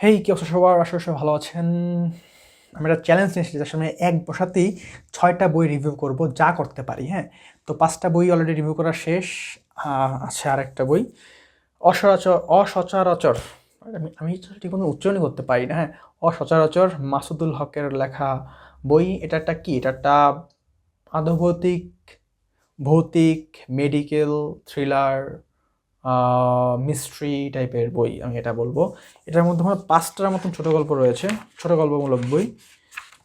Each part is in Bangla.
হেই কি অবস্থা সবার? আসলে সবাই ভালো আছেন। আমি একটা চ্যালেঞ্জ নিয়েছি যার সামনে এক বসাতেই ছয়টা বই রিভিউ করব, যা করতে পারি হ্যাঁ? তো পাঁচটা বই অলরেডি রিভিউ করা শেষ আছে আর একটা বই। অসরাচর, অসচরাচর, আমি আমি ঠিক কোনো উচ্চারণই করতে পারি না হ্যাঁ? অসচরাচর মাসুদুল হকের লেখা বই এটা একটা কি? এটা একটা আধভৌতিক, ভৌতিক মেডিকেল থ্রিলার মিস্ট্রি টাইপের বই, আমি এটা বলব। এটার মধ্যে আমার পাঁচটার মতন ছোটো গল্প রয়েছে, ছোট গল্পমূলক বই।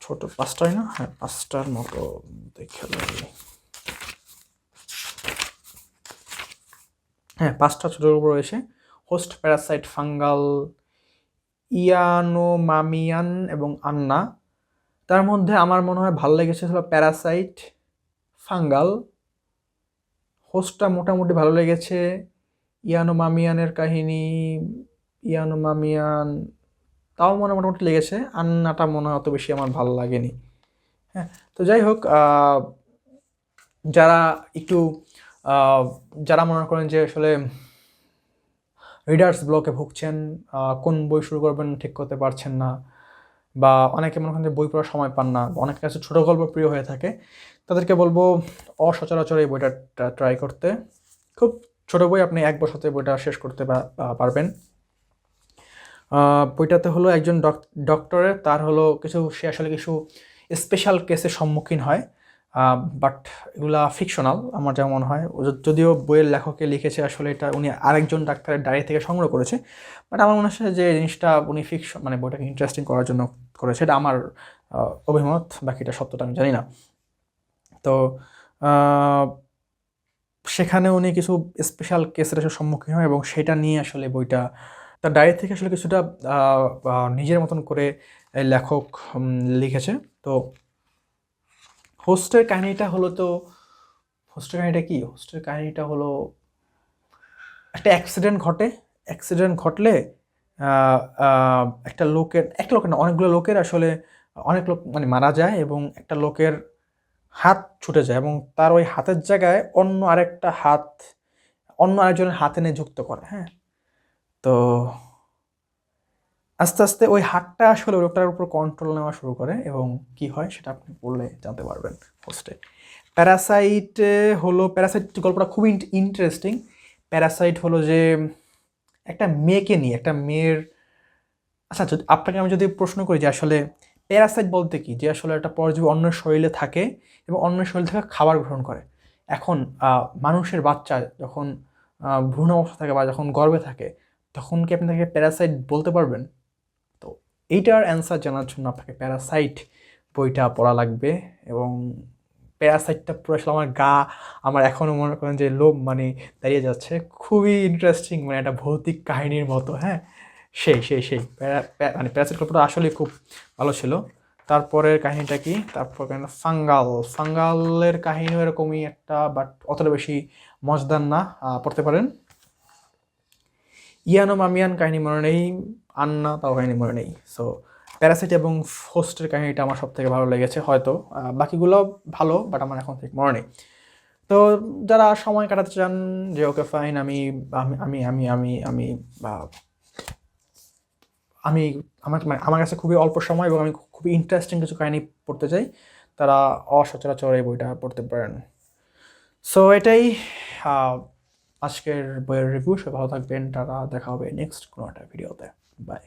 ছোট পাঁচটাই না? হ্যাঁ পাঁচটার মতো দেখে হ্যাঁ পাঁচটা ছোটো গল্প রয়েছে। হোস্ট প্যারাসাইট ফাঙ্গাল ইয়ানোমামিয়ান এবং আন্না তার মধ্যে আমার মনে হয় ভালো লেগেছে হলো প্যারাসাইট ফাঙ্গাল হোস্টটা মোটামুটি ভালো লেগেছে। ইয়ানোমামিয়ানের কাহিনী ইয়ানোমামিয়ান তাও মনে মোটামুটি লেগেছে। আন্নাটা মনে অত বেশি আমার ভালো লাগেনি। হ্যাঁ তো যাই হোক যারা একটু যারা মনে করেন যে আসলে রিডার্স ব্লকে ভুগছেন কোন বই শুরু করবেন ঠিক করতে পারছেন না, বা অনেকে মনে করেন যে বই পড়ার সময় পান না অনেকের কাছে ছোটো গল্প প্রিয় হয়ে থাকে, তাদেরকে বলব অসচরাচর এই বইটা ট্রাই করতে। খুব ছোট বই আপনি এক বছরতে বইটা শেষ করতে পারবেন। বইটাতে হলো একজন ডক্টরের, তার হলো কিছু, সে আসলে কিছু স্পেশাল কেসের সম্মুখীন হয়। বাট এগুলা ফিকশনাল আমার যেমন মনে হয়। যদিও বইয়ের লেখকে লিখেছে আসলে এটা উনি আরেকজন ডাক্তারের ডায়েরি থেকে সংগ্রহ করেছে। বাট আমার মনে হচ্ছে যে জিনিসটা উনি ফিকশন মানে বইটাকে ইন্টারেস্টিং করার জন্য করেছে। এটা আমার অভিমত, বাকিটা সত্যটা আমি জানি না। তো সেখানে উনি কিছু স্পেশাল কেসের আসলে সম্মুখীন হয় এবং সেটা নিয়ে আসলে বইটা, তার ডায়েরি থেকে আসলে কিছুটা নিজের মতন করে লেখক লিখেছে। তো হোস্টের কাহিনিটা হলো তো হোস্টের কাহিনিটা কি? হোস্টের কাহিনিটা হলো একটা অ্যাক্সিডেন্ট ঘটে। অ্যাক্সিডেন্ট ঘটলে একটা লোকের একটা লোকের না, অনেকগুলো লোকের আসলে অনেক লোক মানে মারা যায় এবং একটা লোকের হাত ছুটে যায় এবং তার ওই হাতের জায়গায় অন্য আরেকটা হাত, অন্য আরেকজনের হাতে নিয়ে যুক্ত করে হ্যাঁ? তো আস্তে আস্তে ওই হাতটা আসলে ওই লোকটার উপর কন্ট্রোল নেওয়া শুরু করে এবং কি হয় সেটা আপনি পড়লে জানতে পারবেন পোস্টে প্যারাসাইট হলো প্যারাসাইট গল্পটা খুবই ইন্টারেস্টিং প্যারাসাইট হলো যে একটা মেয়েকে নিয়ে, একটা মেয়ের আচ্ছা আপনাকে আমি যদি প্রশ্ন করি যে আসলে প্যারাসাইট বলতে কি? যে আসলে একটা পরজীবী অন্য শরীরে থাকে এবং অন্য শরীর থেকে খাবার গ্রহণ করে। এখন মানুষের বাচ্চা যখন ভ্রূণ অবস্থা থাকে বা যখন গর্ভে থাকে, তখন কি আপনি তাকে প্যারাসাইট বলতে পারবেন? তো এইটার অ্যান্সার জানার জন্য আপনাকে প্যারাসাইট বইটা পড়া লাগবে এবং প্যারাসাইটটা পুরো আসলে আমার গা, আমার এখনও মনে করেন যে লোভ মানে দাঁড়িয়ে যাচ্ছে। খুবই ইন্টারেস্টিং মানে একটা ভৌতিক কাহিনীর মতো হ্যাঁ? সেই সেই সেই। মানে প্যারাসাইট গল্পটা আসলে খুব ভালো ছিল। তারপরের কাহিনীটা কি? তারপর কাহিনী ফাঙ্গাল। ফাঙ্গালের কাহিনীও এরকমই একটা, বাট অতটা বেশি মজদার না পড়তে পারেন। ইয়ানো মামিয়ান কাহিনী মনে নেই, আন্না তাও কাহিনী মনে নেই। সো প্যারাসাইট এবং হোস্টের কাহিনীটা আমার সব থেকে ভালো লেগেছে, হয়তো। বাকিগুলো ভালো, বাট আমার এখন ঠিক মনে নেই। তো, যারা সময় কাটাতে চান, যে ওকে ফাইন, আমি আমি আমি আমি আমি আমি, আমার মানে আমার কাছে খুবই অল্প সময় এবং আমি খুবই ইন্টারেস্টিং কিছু কাহিনি পড়তে চাই। তারা অসচরাচর এই বইটা পড়তে পারেন। সো এটাই আজকের বইয়ের রিভিউ সে ভালো থাকবেন। তারা দেখা হবে নেক্সট কোনো একটা ভিডিওতে বাই